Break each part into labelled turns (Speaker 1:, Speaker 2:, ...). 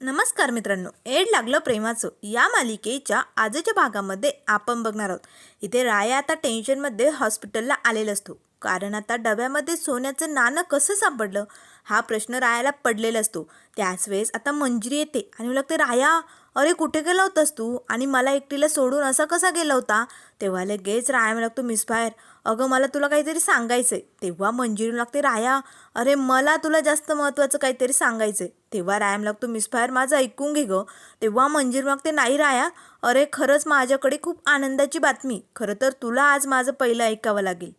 Speaker 1: नमस्कार मित्रांनो एड लागलं प्रेमाचं. या मालिकेच्या आजच्या भागामध्ये आपण बघणार आहोत. इथे राया आता टेन्शनमध्ये हॉस्पिटलला आलेला असतो. कारण आता डब्यामध्ये सोन्याचं नाणं कसं सापडलं हा प्रश्न रायाला पडलेला असतो. त्याच वेळेस आता मंजिरी येते आणि मला लागते राया अरे कुठे गेला होतास तू? आणि मला एकटीला सोडून असा कसा गेला होता? तेव्हा लगेच राया मला लागतो मिसफायर अगं मला तुला काहीतरी सांगायचं आहे तेव्हा मंजिरू लागते राया अरे मला तुला जास्त महत्त्वाचं काहीतरी सांगायचं आहे तेव्हा रायाम लागतो मिसफायर माझं ऐकून घे गं. तेव्हा मंजीर लागते नाही राया अरे खरंच माझ्याकडे खूप आनंदाची बातमी खरं तर तुला आज माझं पहिलं ऐकावं लागेल.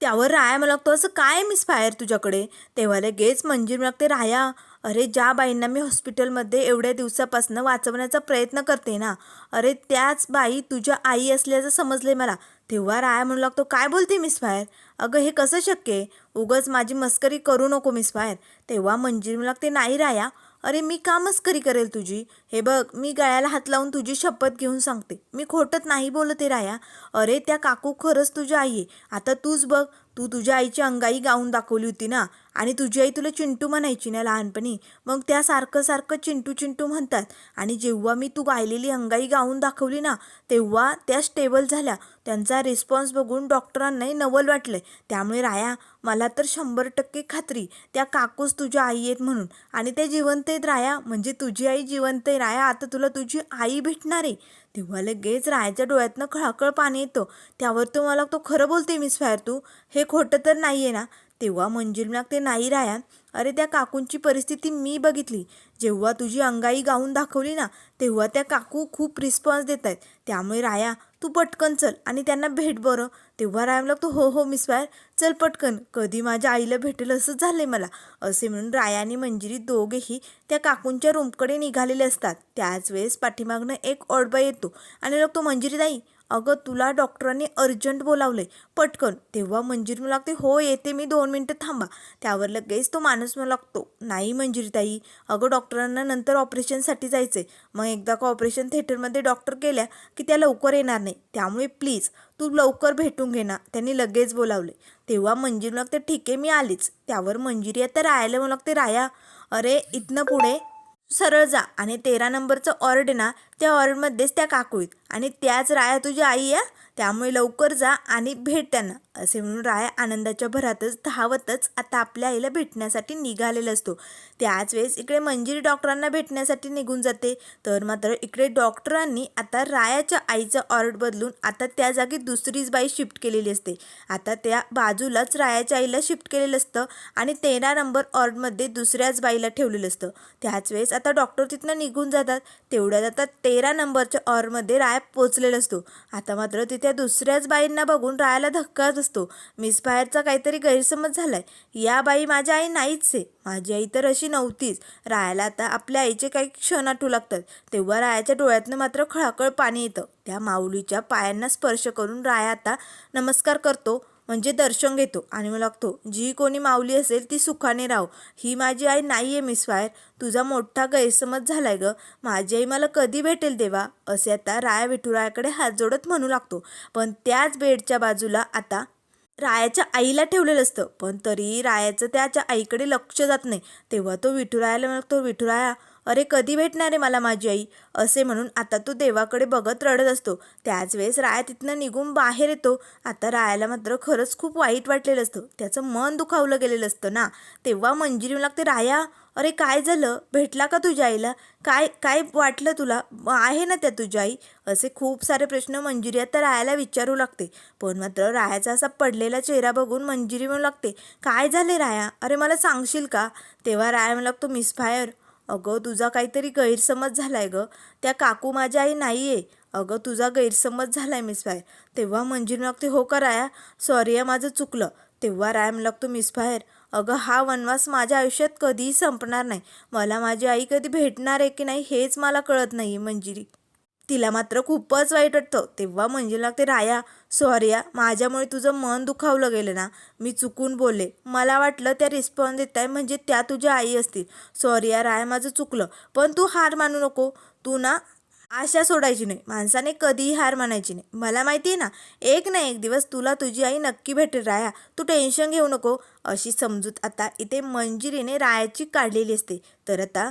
Speaker 1: त्यावर राया मला लागतो असं काय मिसफायर तुझ्याकडे? तेव्हा लगेच मंजिरू लागते राया अरे ज्या बाईंना मी हॉस्पिटलमध्ये एवढ्या दिवसापासून वाचवण्याचा प्रयत्न करते ना अरे त्याच बाई तुझ्या आई असल्याचं समजले मला. तेव्हा राया म्हणू लागतो काय बोलते मिस फायर? अगं हे कसं शक्य आहे? उगच माझी मस्करी करू नको मिस फायर. तेव्हा मंजिरी म्हणू लागते नाही राया अरे मी का मस्करी करेल तुझी. हे बघ मी गळ्याला हात लावून तुझी शपथ घेऊन सांगते. मी खोटत नाही बोलते राया. अरे त्या काकू खरंच तुझी आई आहे. आता तूच बघ तू तुझ्या आईची अंगाई गाऊन दाखवली होती ना? आणि तुझी आई तुला चिंटू म्हणायची ना लहानपणी? मग त्या सारखं सारखं चिंटू चिंटू म्हणतात. आणि जेव्हा मी तू गायलेली अंगाई गाऊन दाखवली ना तेव्हा त्या स्टेबल झाल्या. त्यांचा रिस्पॉन्स बघून डॉक्टरांनाही नवल वाटलंय. त्यामुळे राया मला तर शंभर टक्के खात्री त्या काकूच तुझ्या आई आहेत म्हणून. आणि त्या जिवंत आहेत राया. म्हणजे तुझी आई जिवंत आहे राया. आता तुला तुझी आई भेटणार आहे. तेव्हा लगेच रायाच्या डोळ्यातनं खळाखळ पाणी येतं. त्यावर तो मला तो खरं बोलते मिस फायर तू. हे खोटं तर नाही आहे ना. तेव्हा मंजिलनाग ते नाही राया अरे त्या काकूंची परिस्थिती मी बघितली. जेव्हा तुझी अंगाई गाऊन दाखवली ना तेव्हा त्या काकू खूप रिस्पॉन्स देत आहेत त्यामुळे राया तू पटकन चल आणि त्यांना भेट बरं. तेव्हा राया लागतो हो हो मिस फायर चल पटकन. कधी माझ्या आईला भेटेल असं झालंय मला. असे म्हणून राया आणि मंजिरी दोघेही त्या काकूंच्या रूमकडे निघालेले असतात. त्याच वेळेस पाठीमागनं एक ओडबा येतो आणि लागतो मंजिरी ताई अगं तुला डॉक्टरांनी अर्जंट बोलावलं आहे पटकन. तेव्हा मंजिरी मला लागते हो येते मी दोन मिनटं थांबा. त्यावर लगेच तो माणूस मला लागतो नाही मंजिरी ताई अगं डॉक्टरांना नंतर ऑपरेशनसाठी जायचं आहे मग एकदा का ऑपरेशन थिएटरमध्ये डॉक्टर गेल्या की त्या लवकर येणार नाही. त्यामुळे प्लीज तू लवकर भेटून घे ना. त्यांनी लगेच बोलावले. तेव्हा मंजिरी लागते ठीक आहे मी आलीच. त्यावर मंजिरी आता राहायला मला लागते राया. अरे इथनं पुढे सरळ जा आणि तेरा नंबरचं ऑर्ड ना त्या ऑर्डमध्येच त्या काकू आहेत. आणि त्याच राया तुझी आई आहे? त्यामुळे लवकर जा आणि भेट त्यांना असे म्हणून राया आनंदाच्या भरातच धावतच आता आपल्या आईला भेटण्यासाठी निघालेला असतो. त्याच वेळेस इकडे मंजिरी डॉक्टरांना भेटण्यासाठी निघून जाते. तर मात्र इकडे डॉक्टरांनी आता रायाच्या आईचं ऑर्ड बदलून आता त्या जागी दुसरीच बाई शिफ्ट केलेली असते. आता त्या बाजूलाच रायाच्या आईला शिफ्ट केलेलं असतं आणि तेरा नंबर ऑर्डमध्ये दुसऱ्याच बाईला ठेवलेलं असतं. त्याच वेळेस आता डॉक्टर तिथनं निघून जातात. तेवढ्यात आता तेरा नंबरच्या ऑर्डमध्ये राया पोचलेला असतो. आता मात्र तिथे त्या दुसऱ्याच बाईंना बघून रायाला धक्काच असतो मिस बाहेरचा काहीतरी गैरसमज झालाय. या बाई माझ्या आई नाहीच आहे. माझी आई तर अशी नव्हतीच. रायाला आता आपल्या आईचे काही क्षण आठवू लागतात. तेव्हा रायाच्या डोळ्यातनं मात्र खळाखळ पाणी येतं. त्या माऊलीच्या पायांना स्पर्श करून राया आता नमस्कार करतो. म्हणजे दर्शन घेतो. आणि मग लागतो जी कोणी माऊली असेल ती सुखाने राहो. ही माझी आई नाही आहे मिस फायर. तुझा मोठा गैरसमज झालाय ग. माझी आई मला कधी भेटेल देवा? असे आता राया विठुरायाकडे हात जोडत म्हणू लागतो. पण त्याच बेडच्या बाजूला आता रायाच्या आईला ठेवलेलं असतं. पण तरी रायाचं त्याच्या आईकडे लक्ष जात नाही. तेव्हा तो विठुरायाला म्हणतो विठुराया अरे कधी भेटणार आहे मला माझी आई? असे म्हणून आता तो देवाकडे बघत रडत असतो. त्याच वेळेस राया तिथनं निघून बाहेर येतो. आता रायाला मात्र खरंच खूप वाईट वाटलेलं असतं. त्याचं मन दुखावलं गेलेलं असतं ना. तेव्हा मंजिरी लागते राया अरे काय झालं? भेटला का तुझ्या आईला? काय काय वाटलं तुला? आहे ना त्या तुझ्या आई? असे खूप सारे प्रश्न मंजिरी आता रायाला विचारू लागते. पण मात्र रायाचा असा पडलेला चेहरा बघून मंजिरी म्हणू लागते काय झाले राया? अरे मला सांगशील का? तेव्हा राया म्हणू लागतो मिसफायर अगं तुझा काहीतरी गैरसमज झालाय ग. त्या काकू माझ्या आई नाही आहे अगं तुझा गैरसमज झालाय मिसफायर तेव्हा मंजिरी लागते हो का राया? सॉरी माझं चुकलं. तेव्हा राया लागतो मिसफायर अगं हा वनवास माझ्या आयुष्यात कधीही संपणार नाही. मला माझी आई कधी भेटणार आहे की नाही हेच मला कळत नाही मंजिरी. तिला मात्र खूपच वाईट वाटतं. तेव्हा मंजिरी लागते राया सॉरीया माझ्यामुळे तुझं मन दुखावलं गेलं ना. मी चुकून बोलले. मला वाटलं त्या रिस्पॉन्स देत आहे म्हणजे त्या तुझ्या आई असतील. सॉरी या राया माझं चुकलं. पण तू हार मानू नको. तू ना आशा सोडायची नाही. माणसाने कधीही हार मानायची नाही. मला माहिती आहे ना एक ना एक दिवस तुला तुझी आई नक्की भेटेल राया. तू टेन्शन घेऊ नको. अशी समजूत आता इथे मंजिरीने रायाची काढलेली असते. तर आता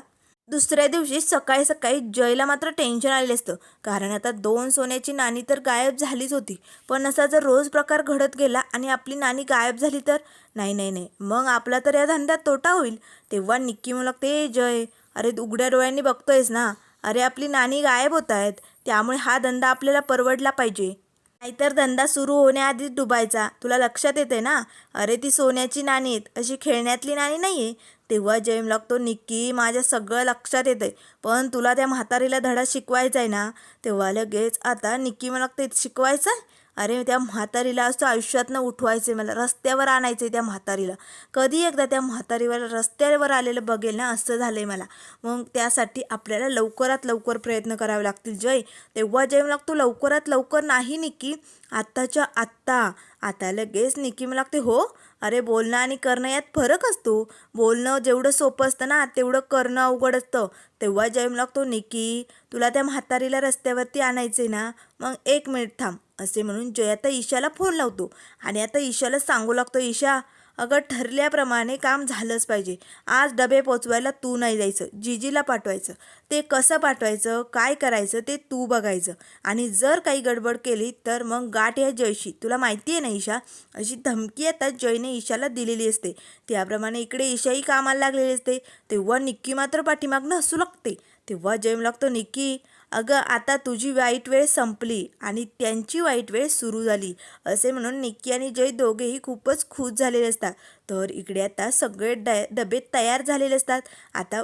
Speaker 1: दुसऱ्या दिवशी सकाळी सकाळी जयला मात्र टेन्शन आलेलं असतं. कारण आता दोन सोन्याची नाणी तर गायब झालीच होती. पण असा जर रोज प्रकार घडत गेला आणि आपली नाणी गायब झाली तर? नाही नाही नाही. मग आपला तर या धंद्यात तोटा होईल. तेव्हा निक्की मला लागते जय अरे उघड्या डोळ्यांनी बघतोयस ना? अरे आपली नाणी गायब होत आहेत. त्यामुळे हा धंदा आपल्याला परवडला पाहिजे. नाहीतर धंदा सुरू होण्याआधीच डुबायचा. तुला लक्षात येते ना? अरे ती सोन्याची नाणी आहेत. अशी खेळण्यातली नाणी नाही आहे तेव्हा जेम लागतो निक्की माझ्या सगळं लक्षात येतंय पण तुला त्या म्हातारीला धडा शिकवायचा आहे ना? तेव्हा लगेच आता निक्की मला ते शिकवायचं आहे अरे त्या म्हातारीला असं आयुष्यातनं उठवायचं आहे मला रस्त्यावर आणायचं आहे त्या म्हातारीला. कधी एकदा त्या म्हातारीवर रस्त्यावर आलेलं बघेल ना असं झालं आहे मला. मग त्यासाठी आपल्याला लवकरात लवकर प्रयत्न करावे लागतील जय. तेव्हा जय लागतो लवकरात लवकर नाही निकी. आत्ताच्या आत्ता. आता लगेच निक्की मला लागते हो अरे बोलणं आणि करणं यात फरक असतो. बोलणं जेवढं सोपं असतं ना तेवढं करणं अवघड असतं. तेव्हा जय लागतो निक्की तुला त्या म्हातारीला रस्त्यावरती आणायचे ना मग एक मिनिट थांब. असे म्हणून जय आता ईशाला फोन लावतो. आणि आता ईशाला सांगू लागतो ईशा अगं ठरल्याप्रमाणे काम झालंच पाहिजे. आज डबे पोचवायला तू नाही जायचं जीजीला पाठवायचं. ते कसं पाठवायचं काय करायचं ते तू बघायचं. आणि जर काही गडबड केली तर मग गाठ या जयशी. तुला माहिती आहे ना ईशा? अशी धमकी आता जयने ईशाला दिलेली असते. त्याप्रमाणे इकडे ईशाही कामाला लागलेली असते. तेव्हा निक्की मात्र पाठीमागनं हसू लागते. तेव्हा जय लागतो निक्की अगं आता तुझी वाईट वेळ संपली आणि त्यांची वाईट वेळ सुरू झाली. असे म्हणून निक्की आणि जय दोघेही खूपच खुश झालेले असतात. तर इकडे आता सगळे ड डबे तयार झालेले असतात. आता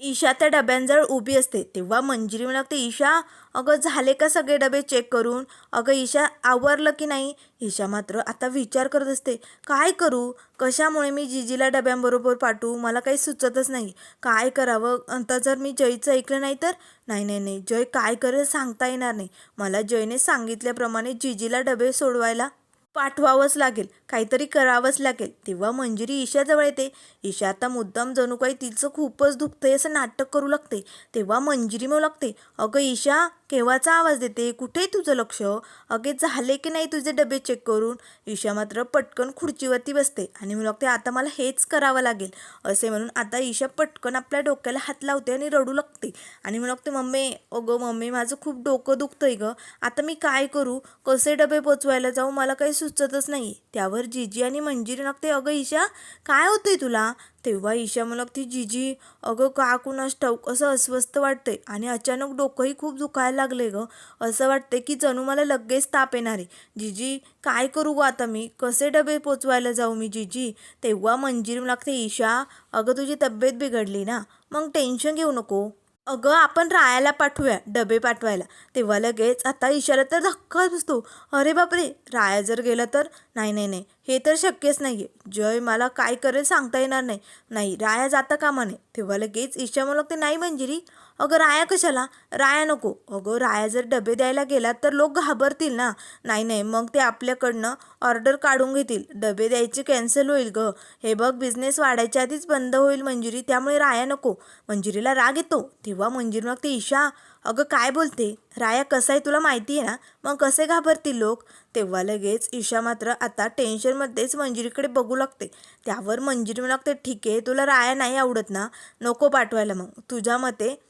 Speaker 1: ईशा त्या डब्यांजवळ उभी असते तेव्हा मंजिरी म्हणू लागते ईशा अगं झाले का सगळे डबे चेक करून? अगं ईशा आवरलं की नाही? ईशा मात्र आता विचार करत असते काय करू? कशामुळे मी जिजीला डब्यांबरोबर पाठवू? मला काही सुचतच नाही. काय करावं? आता जर मी जयचं ऐकलं नाही तर? नाही नाही नाही. जय काय करेल सांगता येणार नाही. मला जयने सांगितल्याप्रमाणे जिजीला डबे सोडवायला पाठवावंच लागेल. काहीतरी करावंच लागेल. तेव्हा मंजिरी ईशाजवळ येते. ईशा आता मुद्दाम जणू काही तिचं खूपच दुखतंय असं नाटक करू लागते. तेव्हा मंजिरी मग लागते अगं ईशा केव्हाचा आवाज देते? कुठे तुझं लक्ष? अगे झाले की नाही तुझे डबे चेक करून? ईशा मात्र पटकन खुर्चीवरती बसते आणि मग लागते आता मला हेच करावं लागेल. असे म्हणून आता ईशा पटकन आपल्या डोक्याला हात लावते आणि रडू लागते. आणि मग लागते मम्मी अगं मम्मी माझं खूप डोकं दुखतंय गं. आता मी काय करू? कसे डबे पोचवायला जाऊ? मला काही सुचतच नाही. त्यावर जिजी आणि मंजिरी लागते अगं ईशा काय होतंय तुला? तेव्हा ईशा मला ती जिजी अगं का कुणास ठाऊक? असं अस्वस्थ वाटतंय. आणि अचानक डोकंही खूप दुखायला लागले गं. असं वाटतंय की जणू मला लगेच ताप येणार. आहे जिजी काय करू गं आता मी? कसे डबे पोचवायला जाऊ मी जिजी? तेव्हा मंजिरी लागते ईशा अगं तुझी तब्येत बिघडली ना? मग टेन्शन घेऊ नको. अगं आपण रायाला पाठवूया डबे पाठवायला. तेव्हा लगेच आता इशारा तर धक्का बसतो. अरे बापरे राया जर गेला तर? नाही नाही नाही. हे तर शक्यच नाही आहे जय मला काय करेल सांगता येणार नाही. नाही राया जाता कामा नये. तेव्हा लगेच ईशा मला लागते नाही मंजिरी अगं राया कशाला? राया नको. अगं राया जर डबे द्यायला गेला तर लोक घाबरतील ना. नाही नाही मग ते आपल्याकडनं ऑर्डर काढून घेतील. डबे द्यायचे कॅन्सल होईल गं. हे बघ बिझनेस वाढायच्या आधीच बंद होईल मंजिरी त्यामुळे राया नको. मंजिरीला राग येतो. तेव्हा मंजिरी मग ते ईशा. अगं काय बोलते? राया कसा आहे तुला माहिती आहे ना? मग कसे घाबरतील लोक? तेव्हा लगेच ईशा मात्र आता टेन्शनमध्येच मंजिरीकडे बघू लागते. त्यावर मंजिरी म्हणू लागते ठीक आहे तुला राया नाही आवडत ना? नको पाठवायला मग. तुझ्या मते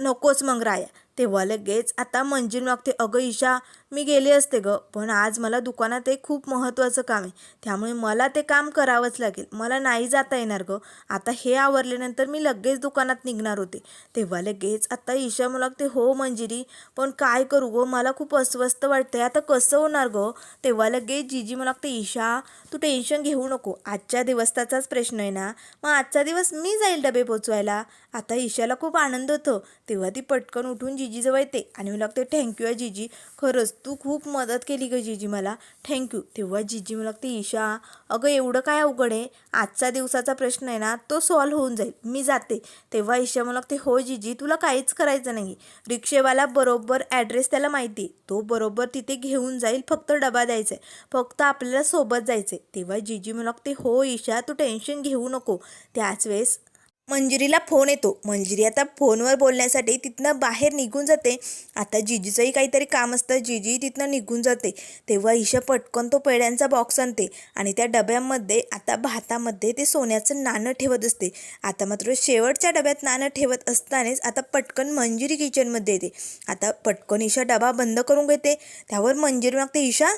Speaker 1: नकोच मग राया. तेव्हा लगेच आता मंजिरी मागते अगं ईशा मी गेले असते गं पण आज मला दुकानात एक खूप महत्त्वाचं काम आहे. त्यामुळे मला ते काम करावंच लागेल. मला नाही जाता येणार गं. आता हे आवरल्यानंतर मी लगेच दुकानात निघणार होते. तेव्हा लगेच आता ईशा मला लागते हो मंजिरी पण काय करू गं? मला खूप अस्वस्थ वाटतंय. आता कसं होणार गं? तेव्हा लगेच जीजी मला लागते ईशा तू टेन्शन घेऊ नको. आजच्या दिवसाचाच प्रश्न आहे ना? मग आजचा दिवस मी जाईल डबे पोचवायला. आता ईशाला खूप आनंद होतो. तेव्हा ती पटकन उठून जिजीजवळ येते. आणि मला लागते थँक्यू आहे जिजी. खरंच तू खूप मदत केली ग जिजी मला. थँक्यू तेव्हा जिजी मला लागते ईशा अगं एवढं काय अवघड आहे? आजचा दिवसाचा प्रश्न आहे ना तो सॉल्व्ह होऊन जाईल. मी जाते. तेव्हा ईशा मला लागते हो जिजी तुला काहीच करायचं नाही. रिक्षेवाला बरोबर ॲड्रेस त्याला माहिती आहे. तो बरोबर तिथे घेऊन जाईल फक्त डबा द्यायचा आहे. फक्त आपल्याला सोबत जायचं आहे. तेव्हा जिजी मला लागते हो ईशा तू टेन्शन घेऊ नको. त्याच वेळेस मंजिरीला फोन येतो. मंजिरी आता फोनवर बोलण्यासाठी तिथनं बाहेर निघून जाते. आता जिजीचंही काहीतरी काम असतं. जिजी तिथनं निघून जाते. तेव्हा ईशा पटकन तो पेड्यांचा बॉक्स आणते आणि त्या डब्यामध्ये आता भातामध्ये ते सोन्याचं नाणं ठेवत असते. आता मात्र शेवटच्या डब्यात नाणं ठेवत असतानाच आता पटकन मंजिरी किचनमध्ये येते. आता पटकन ईशा डबा बंद करून घेते. त्यावर मंजिरी मागते. ईशा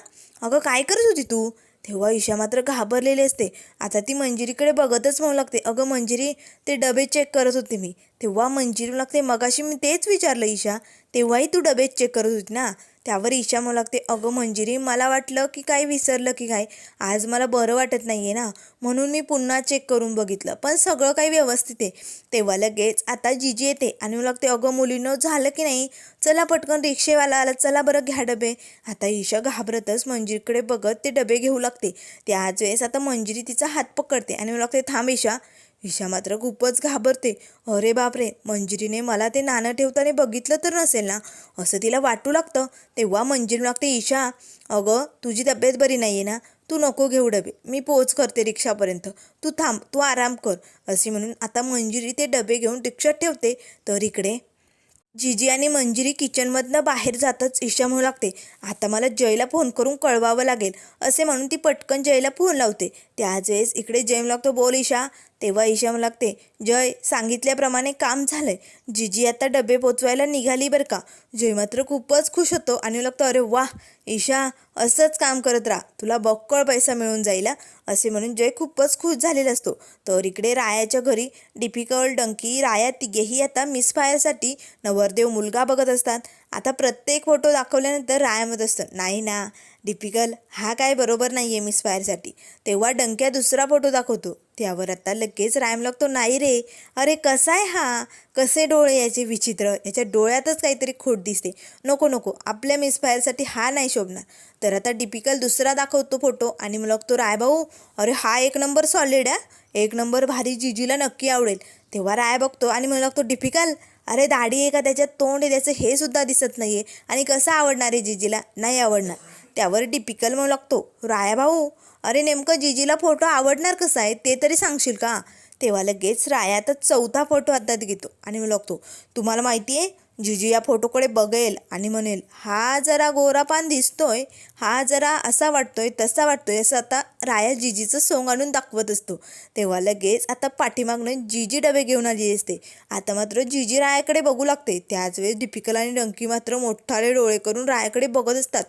Speaker 1: अगं काय करत होती तू? तेव्हा ईशा मात्र घाबरलेली असते. आता ती मंजिरीकडे बघतच म्हणू लागते. अगं मंजिरी ते डबे चेक करत होते मी. तेव्हा मंजिरी लागते मगाशी मी तेच विचारलं ईशा. तेव्हाही तू डबे चेक करत होती ना? त्यावर ईशा म्हणू लागते अगं मंजिरी मला वाटलं की काय विसरलं की काय? आज मला बरं वाटत नाही आहे ना? म्हणून मी पुन्हा चेक करून बघितलं. पण सगळं काही व्यवस्थित आहे. तेव्हा लगेच आता जीजी येते आणि म्हणू लागते अगं मुलीनं झालं की नाही? चला पटकन रिक्षेवाला आला. चला बरं घ्या डबे. आता ईशा घाबरतच मंजिरीकडे बघत ते डबे घेऊ लागते. त्याच वेळेस आता मंजिरी तिचा हात पकडते आणि म्हणू लागते थांब ईशा. ईशा मात्र खूपच घाबरते. अरे बापरे मंजिरीने मला ते नाणं ठेवताना बघितलं तर नसेल ना? असं तिला वाटू लागतं. तेव्हा मंजिरी लागते ईशा अगं तुझी तब्येत बरी नाही आहे ना? तू नको घेऊ डबे. मी पोच करते रिक्षापर्यंत. तू थांब तू आराम कर. असे म्हणून आता मंजिरी ते डबे घेऊन रिक्षात ठेवते. तर इकडे जिजी आणि मंजिरी किचनमधनं बाहेर जातच ईशा म्हणू लागते आता मला जयला फोन करून कळवावं लागेल. असे म्हणून ती पटकन जयला फोन लावते. त्याच वेळेस इकडे जय लागतो बोल ईशा. तेव्हा ईशा लागते जय सांगितल्याप्रमाणे काम झालंय. जिजी आता डबे पोचवायला निघाली बरं का? जय मात्र खूपच खुश होतो आणि लागतो अरे वा ईशा असंच काम करत राहा. तुला बक्कळ पैसा मिळून जाईल असे म्हणून जय खूपच खुश झालेला असतो. तर इकडे रायाच्या घरी डिफिकल्ट डंकी राया तिघेही आता मिसफायरसाठी नवरदेव मुलगा बघत असतात. आता प्रत्येक फोटो दाखवल्यानंतर रायामत असतं. नाही ना डिपिकल हा काय बरोबर नाही आहे मिस फायरसाठी तेव्हा डंक्या दुसरा फोटो दाखवतो. त्यावर आता लगेच रायम लागतो नाही रे अरे कसा आहे हा? कसे डोळे याचे विचित्र? याच्या डोळ्यातच काहीतरी खोट दिसते. नको नको आपल्या मिस फायरसाठी हा नाही शोभणार. तर आता डिपिकल दुसरा दाखवतो फोटो आणि मग लागतो राय भाऊ अरे हा एक नंबर सॉलिड आहे. एक नंबर भारी जिजीला नक्की आवडेल. तेव्हा राय बघतो आणि मला लागतो डिफिकल अरे दाढी आहे का त्याच्यात? तोंड आहे त्याचं हे सुद्धा दिसत नाही आहे आणि कसं आवडणार आहे जिजीला? नाही आवडणार. त्यावर डिपिकल म्हणू लागतो. राया भाऊ अरे नेमकं जिजीला फोटो आवडणार कसा आहे? ते तरी सांगशील का? तेव्हा लगेच राया तर चौथा फोटो हातात घेतो आणि मी लागतो. तुम्हाला माहिती आहे जिजी या फोटोकडे बघेल आणि म्हणेल हा जरा गोरापान दिसतोय हा जरा असा वाटतोय तसा वाटतोय असं आता राया जिजीचं सोंग आणून दाखवत असतो. तेव्हा लगेच आता पाठीमागनं जिजी डबे घेऊन आली असते. आता मात्र जिजी रायाकडे बघू लागते. त्याच वेळेस डिपिकल आणि डंकी मात्र मोठाले डोळे करून रायाकडे बघत असतात.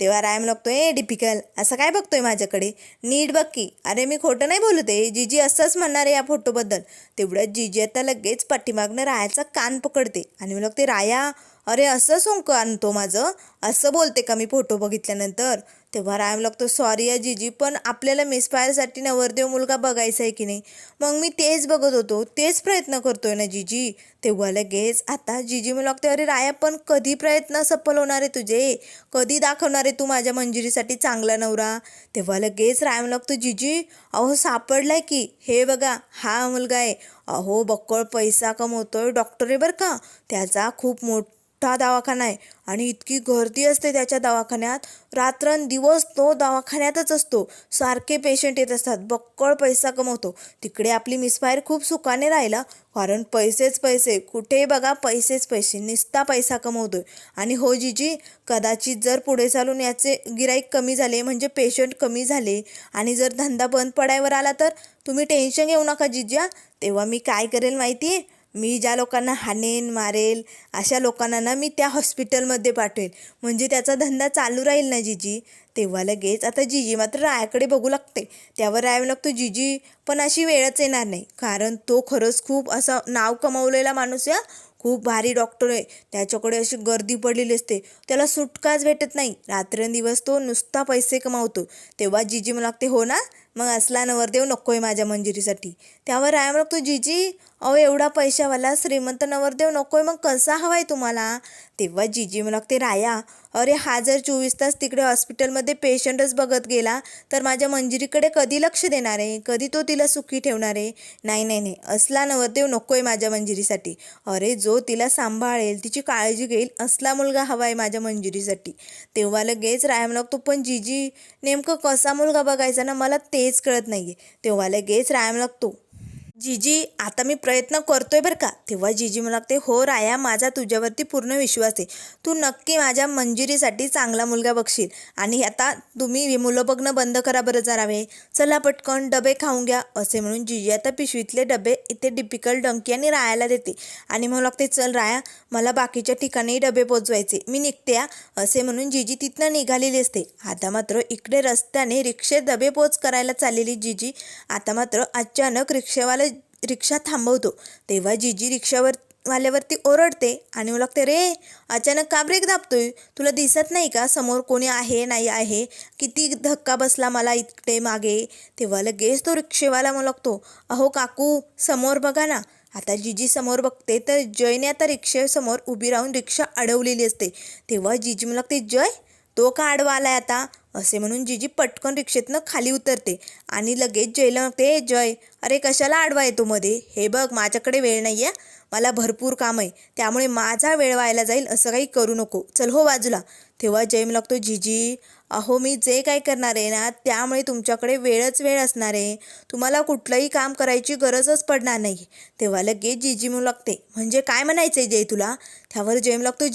Speaker 1: तेव्हा राय लागतो ए डिपिकल असं काय बघतोय माझ्याकडे? नीट बघ की. अरे मी खोटं नाही बोलत. आहे जिजी असंच म्हणणार आहे या फोटोबद्दल. तेवढ्यात जिजी आता लगेच पाठीमागनं रायाचा कान पकडते आणि मी लागते राया अरे असं सोंक आणतो माझं? असं बोलते का मी फोटो बघितल्यानंतर? तेव्हा रायम लागतो सॉरी आहे जिजी पण आपल्याला मिसफायरसाठी नवरदेव मुलगा बघायचा आहे की नाही? मग मी तेच बघत होतो तेच प्रयत्न करतोय ना जिजी. तेव्हा लगेच आता जिजी मला लागते अरे राया पण कधी प्रयत्न सफल होणार आहे तुझे? कधी दाखवणार आहे तू माझ्या मंजिरीसाठी चांगला नवरा? तेव्हा लगेच रायम लागतो जिजी अहो सापडलाय की. हे बघा हा मुलगा आहे. अहो बक्कळ पैसा कमवतोय डॉक्टर आहे बरं का? त्याचा खूप मोठा मोठा दवाखाना आहे. आणि इतकी गर्दी असते त्याच्या दवाखान्यात. रात्रंदिवस तो दवाखान्यातच असतो. सारखे पेशंट येत असतात. बक्कळ पैसा कमवतो. तिकडे आपली मिसफायर खूप सुखाने राहिला. कारण पैसेच पैसे. कुठे बघा पैसेच पैसे. निस्ता पैसा कमवतोय. आणि हो जीजी कदाचित जर पुढे चालून याचे गिराईक कमी झाले म्हणजे पेशंट कमी झाले आणि जर धंदा बंद पडायवर आला तर तुम्ही टेन्शन घेऊ नका जिज्या. तेव्हा मी काय करेल माहिती आहे मी ज्या लोकांना हाणेन मारेल अशा लोकांना ना मी त्या हॉस्पिटलमध्ये पाठवेल. म्हणजे त्याचा धंदा चालू राहील ना जिजी? तेव्हा लगेच आता जिजी मात्र रायाकडे बघू लागते. त्यावर राय लागतो जिजी पण अशी वेळच येणार नाही. कारण तो खरंच खूप असा नाव कमावलेला माणूस या खूप भारी डॉक्टर आहे. त्याच्याकडे अशी गर्दी पडलेली असते. त्याला सुटकाच भेटत नाही. रात्रंदिवस तो नुसता पैसे कमावतो. तेव्हा जिजी मला लागते हो ना मग असला नवरदेव नको आहे माझ्या मंजिरीसाठी. त्यावर राय तू जिजी अहो एवढा पैशावाला श्रीमंत नवरदेव नको आहे मग कसा हवा आहे तुम्हाला? तेव्हा जिजी मला लागते राया अरे हा जर चोवीस तास तिकडे हॉस्पिटलमध्ये पेशंटच बघत गेला तर माझ्या मंजिरीकडे कधी लक्ष देणार आहे? कधी तो तिला सुखी ठेवणार आहे? नाही नाही नाही असला नवरदेव नको आहे माझ्या मंजिरीसाठी. अरे जो तिला सांभाळेल तिची काळजी घेईल असला मुलगा हवा आहे माझ्या मंजिरीसाठी. तेव्हा लगेच रायम तू पण जिजी नेमकं कसा मुलगा बघायचा ना मला तेच कळत नाही आहे तेव्हा लगेच रायम लागतो. जीजी आता मी प्रयत्न करतोय बरं का. तेव्हा जीजी मला लागते हो राया माझा तुझ्यावरती पूर्ण विश्वास आहे. तू नक्की माझ्या मंजिरीसाठी चांगला मुलगा बघशील. आणि आता तुम्ही मुलं बघणं बंद करा बरं जरावे चला पटकन डबे खाऊन घ्या. असे म्हणून जीजी आता पिशवीतले डबे इथे डिपिकल डंकी आणि रायाला देते. आणि मला लागते चल राया मला बाकीच्या ठिकाणी डबे पोचवायचे. मी निघते या असे म्हणून जीजी तिथनं निघालेली असते. आता मात्र इकडे रस्त्याने रिक्षेत डबे पोच करायला चाललेली जीजी आता मात्र अचानक रिक्षेवाला रिक्षा थांबवतो. तेव्हा जीजी रिक्षावर वाल्यावरती ओरडते आणि मला लागते रे अचानक का ब्रेक दाबतोय? तुला दिसत नाही का? समोर कोणी आहे नाही आहे? किती धक्का बसला मला इकडे मागे. तेव्हा लगेच तो रिक्षेवाला मला लागतो अहो काकू समोर बघा ना. आता जीजी समोर बघते तर जयने आता रिक्षेसमोर उभी राहून रिक्षा अडवलेली असते. तेव्हा जीजी मला लागते जय तो का आडवा आलाय आता? असे म्हणून जिजी पटकन रिक्षेतनं खाली उतरते आणि लगेच जयला म्हणते जय अरे कशाला आडवा येतो मध्ये? हे बघ माझ्याकडे वेळ नाही आहे मला भरपूर काम आहे. त्यामुळे माझा वेळ व्हायला जाईल असं काही करू नको. चल हो बाजूला. तेव्हा जय लागतो जिजी अहो मी जे काय करणार आहे ना त्यामुळे तुमच्याकडे वेळच वेळ असणार आहे. तुम्हाला कुठलंही काम करायची गरजच पडणार नाही. तेव्हा लगेच जिजी म्हणू लागते म्हणजे काय म्हणायचं आहे जय तुला? त्यावर जय म्हणू लागतो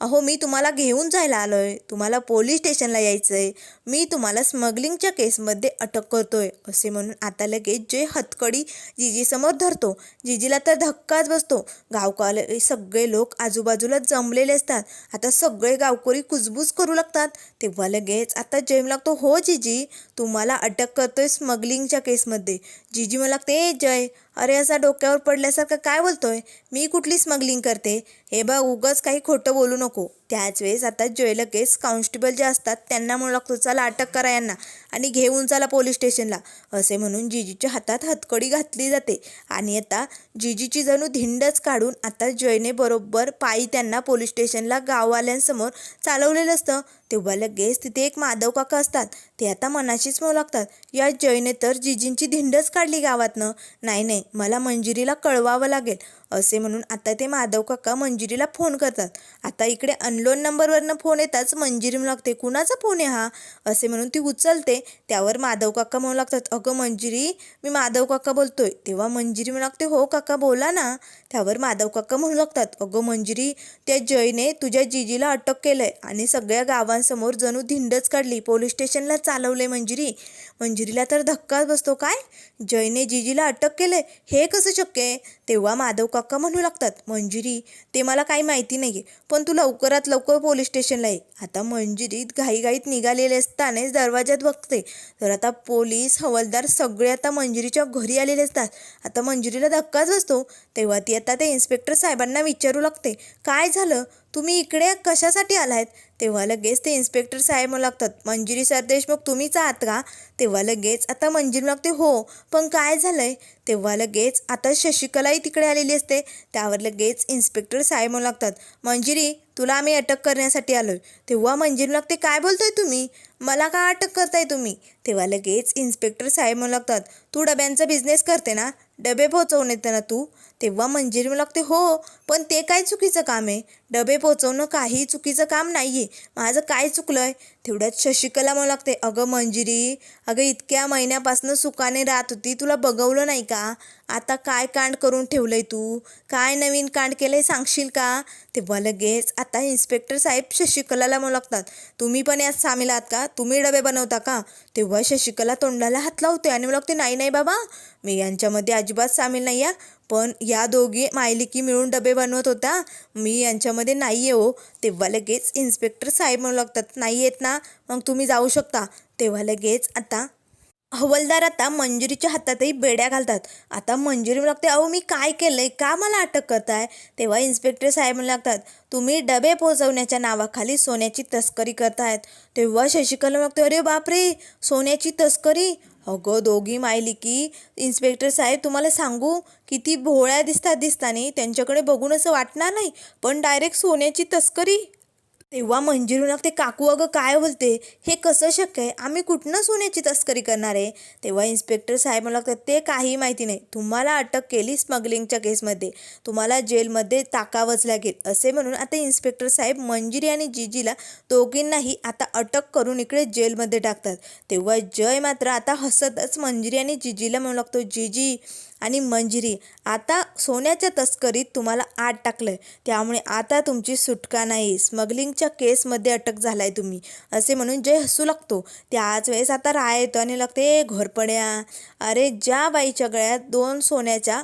Speaker 1: अहो मी तुम्हाला घेऊन जायला आलो आहे तुम्हाला पोलीस स्टेशनला यायचं आहे मी तुम्हाला स्मगलिंगच्या केसमध्ये अटक करतोय असे म्हणून आता लगेच जे हतकडी जिजीसमोर धरतो. जिजीला तर धक्काच बसतो. गावकाले सगळे लोक आजूबाजूला जमलेले असतात. आता सगळे गावकरी कुजबूज करू लागतात. तेव्हा लगेच आता जेम लागतो. हो जिजी तुम्हाला अटक करतोय स्मगलिंगच्या केसमध्ये. जीजी मला लागते जय. अरे असा डोक्यावर पडल्यासारखं काय बोलतोय? मी कुठली स्मगलिंग करते? हे बघ उगाच काही खोटं बोलू नको. त्याच वेळेस आता जय कॉन्स्टेबल जे असतात त्यांना म्हणू लागतो चला अटक करा यांना आणि घेऊन चला पोलीस स्टेशनला. असे म्हणून जिजीच्या हातात हतकडी घातली जाते. आणि आता जिजीची जणू धिंडच काढून आता जयने बरोबर पायी त्यांना पोलीस स्टेशनला गाववाल्यांसमोर चालवलेलं असतं. तेव्हा लगेच तिथे एक माधव काका असतात. ते आता मनाशीच म्हणू लागतात या जयने तर जिजींची धिंडच काढली गावातनं. नाही नाही मला मंजिरीला कळवावं लागेल. असे म्हणून आता ते माधव काका मंजिरीला फोन करतात. आता इकडे अनलोन नंबरवरनं फोन येताच मंजिरी म्हणू लागते कुणाचा फोन आहे हा? असे म्हणून ती उचलते. त्यावर माधव काका म्हणू लागतात अगं मंजिरी मी माधव काका बोलतोय. तेव्हा मंजिरी म्हणू लागते हो काका बोला ना. त्यावर माधव काका म्हणू लागतात अगं मंजिरी त्या जयने तुझ्या जीजीला अटक केलंय आणि सगळ्या गावांसमोर जणू धिंडच काढली पोलीस स्टेशनला चालवले मंजिरी. मंजिरीला तर धक्काच बसतो काय? जयने जीजीला अटक केले हे कसं शक्य आहे? तेव्हा माधव काका म्हणू लागतात मंजिरी ते मला काही माहिती नाही आहे पण तू लवकरात लवकर पोलीस स्टेशनला ये. आता मंजिरीत घाईघाईत निघालेले असतानाच दरवाज्यात बघते. तर आता पोलीस हवालदार सगळे आता मंजिरीच्या घरी आलेले असतात. आता मंजिरीला धक्काच बसतो. तेव्हा ती आता ते इन्स्पेक्टर साहेबांना विचारू लागते. काय झालं? तुम्ही इकडे कशासाठी आलायत? तेव्हा लगेच ते इन्स्पेक्टर साहेब मला लागतात मंजिरी सरदेशमुख तुम्हीच आहात का? तेव्हा लगेच आता मंजिरी लागते हो पण काय झालंय? तेव्हा लगेच आता शशिकलाही तिकडे आलेली असते. त्यावर लगेच इन्स्पेक्टर साहेब म्हणू लागतात मंजिरी तुला आम्ही अटक करण्यासाठी आलो तेव्हा मंजिरी लागते काय बोलतोय तुम्ही? मला का अटक करताय तुम्ही? तेव्हा लगेच इन्स्पेक्टर साहेब म्हणू लागतात तू डब्यांचा बिझनेस करते ना? डबे पोहोचवून येतं ना तू? तेव्हा मंजिरी मला लागते हो पण ते काय चुकीचं काम आहे? डबे पोचवणं काही चुकीचं काम नाही आहे माझं काय चुकलं आहे तेवढ्यात शशिकला म्हणू लागते अगं मंजिरी अगं इतक्या महिन्यापासून सुखाने राहत होती तुला बघवलं नाही का? आता काय कांड करून ठेवलंय तू? काय नवीन कांड केलंय सांगशील का? तेव्हा लगेच आता इन्स्पेक्टर साहेब शशिकलाला म्हणू लागतात तुम्ही पण यात सामील आहात का? तुम्ही डबे बनवता का? तेव्हा शशिकला तोंडाला हात लावते आणि म्हणू लागते नाही नाही बाबा मी यांच्यामध्ये अजिबात सामील नाही आहे. पण या दोघी मायलिकी मिळून डबे बनवत होता. मी यांच्यामध्ये नाही आहे हो. तेव्हा लगेच इन्स्पेक्टर साहेब म्हणू लागतात नाही येत ना. मग तुम्ही जाऊ शकता. तेव्हा लगेच आता हवलदार आता मंजुरीच्या हातातही बेड्या घालतात. आता मंजुरी म्हणू लागते अहो मी काय केलं आहे का मला अटक करताय? तेव्हा इन्स्पेक्टर साहेब म्हणू लागतात तुम्ही डबे पोचवण्याच्या नावाखाली सोन्याची तस्करी करतायत. तेव्हा शशिकला म्हणते अरे बापरे! सोन्याची तस्करी? अगं दोघी मायली की. इन्स्पेक्टर साहेब तुम्हाला सांगू किती भोळ्या दिसतात दिसतानी त्यांच्याकडे बघून असं वाटणार नाही पण डायरेक्ट सोन्याची तस्करी. तेव्हा मंजिरू ते काकू अगं काय बोलते? हे कसं शक्य आहे? आम्ही कुठनं सोन्याची तस्करी करणार आहे? तेव्हा इन्स्पेक्टर साहेब मला लागतात ते काही माहिती नाही. तुम्हाला अटक केली स्मगलिंगच्या केसमध्ये तुम्हाला जेलमध्ये टाकावंच लागेल असे म्हणून आता इन्स्पेक्टर साहेब मंजिरी आणि जिजीला दोघींनाही आता अटक करून इकडे जेलमध्ये टाकतात. तेव्हा जय मात्र आता हसतच मंजिरी आणि जिजीला म्हणू लागतो जिजी आणि मंजिरी आता सोन्याच्या तस्करीत तुम्हाला आत टाकलं आहे त्यामुळे आता तुमची सुटका नाही. स्मगलिंग स्मगलिंगच्या केसमध्ये अटक झालाय तुम्ही. असे म्हणून जय हसू लागतो. त्याच वेळेस आता राय येतो आणि लागते घोरपड्या अरे ज्या बाईच्या गळ्यात दोन सोन्याच्या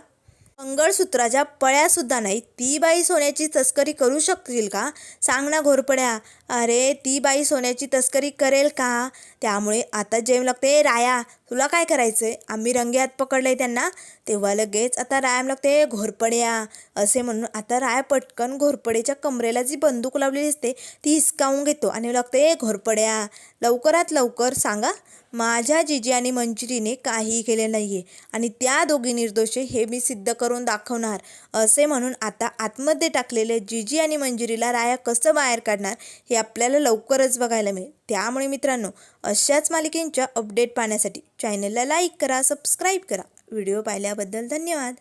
Speaker 1: मंगळसूत्राच्या पळ्यासुद्धा नाही ती बाई सोन्याची तस्करी करू शकतील का? सांग ना घोरपड्या अरे ती बाई सोन्याची तस्करी करेल का? त्यामुळे आता जेम लागते राया तुला काय करायचं आहे आम्ही रंगेहात पकडलं आहे त्यांना. तेव्हा लगेच आता रायाम लागते घोरपड्या. असे म्हणून आता राया पटकन घोरपडेच्या कमरेला जी बंदूक लावलेली असते ती हिसकावून घेतो. आणि लागते घोरपड्या. लवकरात लवकर सांगा माझ्या जिजी आणि मंजिरीने काहीही केले नाही आहे आणि त्या दोघी निर्दोष हे मी सिद्ध करून दाखवणार. असे म्हणून आता आतमध्ये टाकलेले जीजी आणि मंजिरीला राया कसं बाहेर काढणार हे आपल्याला लवकरच बघायला मिळेल. त्यामुळे मित्रांनो अशाच मालिकेंच्या अपडेट पाहण्यासाठी चॅनलला लाईक करा सबस्क्राईब करा. व्हिडिओ पाहिल्याबद्दल धन्यवाद.